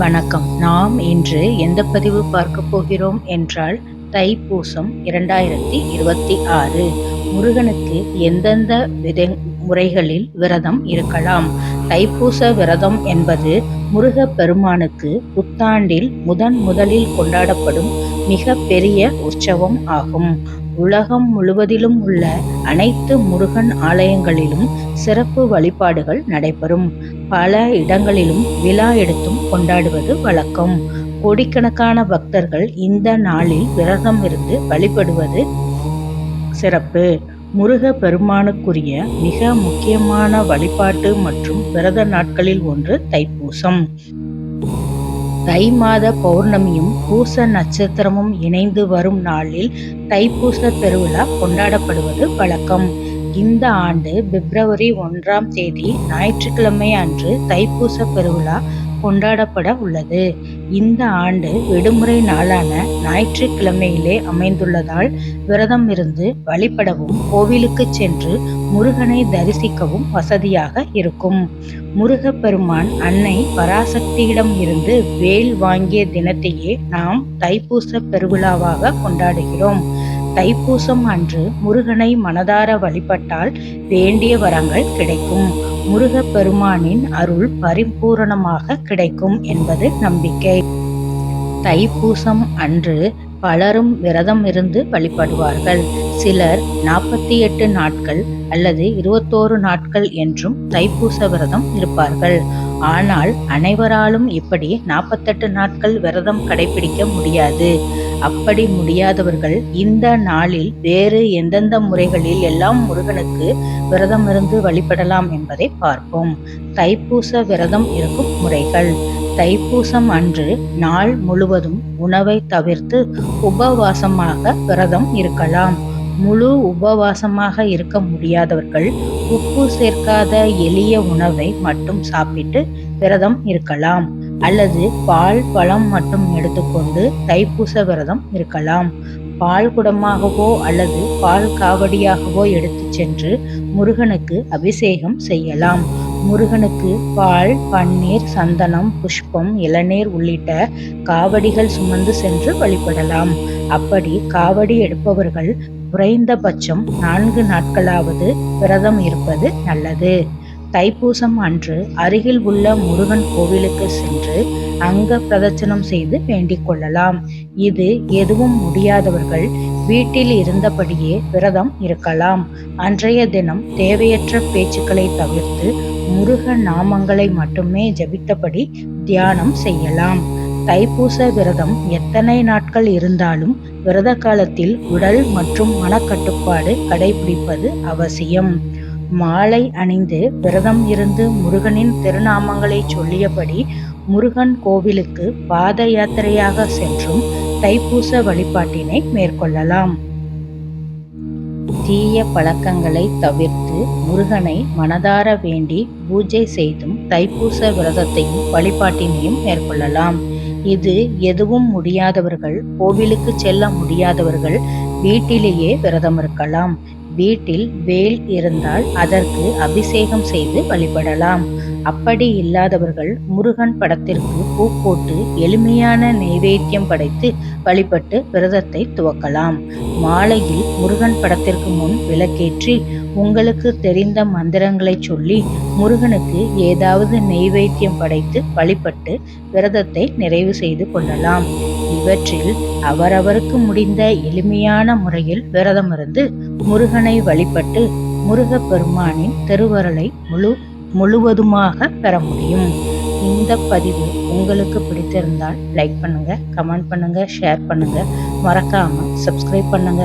வணக்கம். நாம் இன்று எந்த பதிவு பார்க்க போகிறோம் என்றால் தைப்பூசம் இரண்டாயிரத்தி இருபத்தி ஆறு. முருகனுக்கு எந்தெந்த வித முறைகளில் விரதம் இருக்கலாம்? தைப்பூச விரதம் என்பது முருக பெருமானுக்கு புத்தாண்டில் முதன் முதலில் கொண்டாடப்படும் மிக பெரிய உற்சவம் ஆகும். உலகம் முழுவதிலும் உள்ள அனைத்து முருகன் ஆலயங்களிலும் சிறப்பு வழிபாடுகள் நடைபெறும். பல இடங்களிலும் விழா எடுத்தும் கொண்டாடுவது வழக்கம். கோடிக்கணக்கான பக்தர்கள் இந்த நாளில் விரதம் இருந்து வழிபடுவது சிறப்பு. முருக பெருமானுக்குரிய மிக முக்கியமான வழிபாட்டு மற்றும் விரத நாட்களில் ஒன்று தைப்பூசம். தை மாத பௌர்ணமியும் பூச நட்சத்திரமும் இணைந்து வரும் நாளில் தைப்பூச பெருவிழா கொண்டாடப்படுவது வழக்கம். இந்த ஆண்டு பிப்ரவரி ஒன்றாம் தேதி ஞாயிற்றுக்கிழமை அன்று தைப்பூச பெருவிழா கொண்டாடப்பட உள்ளது. இந்த ஆண்டு விடுமுறை நாளான ஞாயிற்றுக்கிழமையிலே அமைந்துள்ளதால் விரதம் இருந்து வழிபடவும் கோவிலுக்கு சென்று முருகனை தரிசிக்கவும் வசதியாக இருக்கும். முருகப்பெருமான் அன்னை பராசக்தியிடம் இருந்து வேல் வாங்கிய தினத்தையே நாம் தைப்பூச பெருவிழாவாக கொண்டாடுகிறோம். தைப்பூசம் அன்று முருகனை மனதார வழிபட்டால் வேண்டிய வரங்கள் கிடைக்கும். முருகப் பெருமானின் அருள் பரிபூரணமாக கிடைக்கும் என்பது நம்பிக்கை. தைப்பூசம் அன்று பலரும் விரதம் இருந்து வழிபடுவார்கள். சிலர் நாற்பத்தி எட்டு நாட்கள் அல்லது இருபத்தோரு நாட்கள் என்றும் தைப்பூச விரதம் இருப்பார்கள். ஆனால் அனைவராலும் இப்படி நாற்பத்தெட்டு நாட்கள் விரதம் கடைபிடிக்க முடியாது. அப்படி முடியாதவர்கள் இந்த நாளில் வேறு எந்தெந்த முறைகளில் எல்லாம் முருகனுக்கு விரதம் இருந்து வழிபடலாம் என்பதை பார்ப்போம். தைப்பூச விரதம் இருக்கும் முறைகள். தைப்பூசம் அன்று நாள் முழுவதும் உணவை தவிர்த்து உபவாசமாக விரதம் இருக்கலாம். முழு உபவாசமாக இருக்க முடியாதவர்கள் உப்பு சேர்க்காத எளிய உணவை மட்டும் சாப்பிட்டு விரதம் இருக்கலாம். அல்லது பால் பழம் மட்டும் எடுத்துக்கொண்டு தைப்பூச விரதம் இருக்கலாம். பால் குடமாகவோ அல்லது பால் காவடியாகவோ எடுத்து சென்று முருகனுக்கு அபிஷேகம் செய்யலாம். முருகனுக்கு பால் பன்னீர் சந்தனம் புஷ்பம் இளநீர் உள்ளிட்ட காவடிகள் சுமந்து சென்று வழிபடலாம். அப்படி காவடி எடுப்பவர்கள் குறைந்தபட்சம் நான்கு நாட்களாவது விரதம் இருப்பது நல்லது. தைப்பூசம் அன்று அருகில் உள்ள முருகன் கோவிலுக்கு சென்று அங்க பிரதட்சணம் செய்து வேண்டிக் கொள்ளலாம். இது எதுவும் முடியாதவர்கள் வீட்டில் இருந்தபடியே விரதம் இருக்கலாம். அன்றைய தினம் தேவையற்ற பேச்சுக்களை தவிர்த்து முருக நாமங்களை மட்டுமே ஜபித்தபடி தியானம் செய்யலாம். தைப்பூச விரதம் எத்தனை நாட்கள் இருந்தாலும் விரத காலத்தில் உடல் மற்றும் மனக்கட்டுப்பாடு கடைபிடிப்பது அவசியம். மாலை அணிந்து விரதம் இருந்து முருகனின் திருநாமங்களை சொல்லியபடி முருகன் கோவிலுக்கு பாத யாத்திரையாக சென்றும் தைப்பூச வழிபாட்டினை மேற்கொள்ளலாம். தீய பழக்கங்களை தவிர்த்து முருகனை மனதார வேண்டி பூஜை செய்தும் தைப்பூச விரதத்தையும் வழிபாட்டினையும் மேற்கொள்ளலாம். இது எதுவும் முடியாதவர்கள் கோவிலுக்கு செல்ல முடியாதவர்கள் வீட்டிலேயே விரதம் இருக்கலாம் வீட்டில் வேல் இருந்தால் அதற்கு அபிஷேகம் செய்து வழிபடலாம். அப்படி இல்லாதவர்கள் முருகன் படத்திற்கு பூ போட்டு எளிமையான நைவேத்தியம் படைத்து வழிபட்டு விரதத்தை துவக்கலாம். மாலையில் முருகன் படத்திற்கு முன் விளக்கேற்றி உங்களுக்கு தெரிந்த மந்திரங்களை சொல்லி முருகனுக்கு ஏதாவது நெய்வேத்தியம் படைத்து வழிபட்டு விரதத்தை நிறைவு செய்து கொள்ளலாம். இவற்றில் அவரவருக்கு முடிந்த எளிமையான முறையில் விரதமிருந்து முருகனை வழிபட்டு முருக பெருமானின் திருவருளை முழு முழுவதுமாக பெற முடியும். இந்த பதிவு உங்களுக்கு பிடித்திருந்தால் லைக் பண்ணுங்க கமெண்ட் பண்ணுங்க ஷேர் பண்ணுங்க. மறக்காம சப்ஸ்கிரைப் பண்ணுங்க.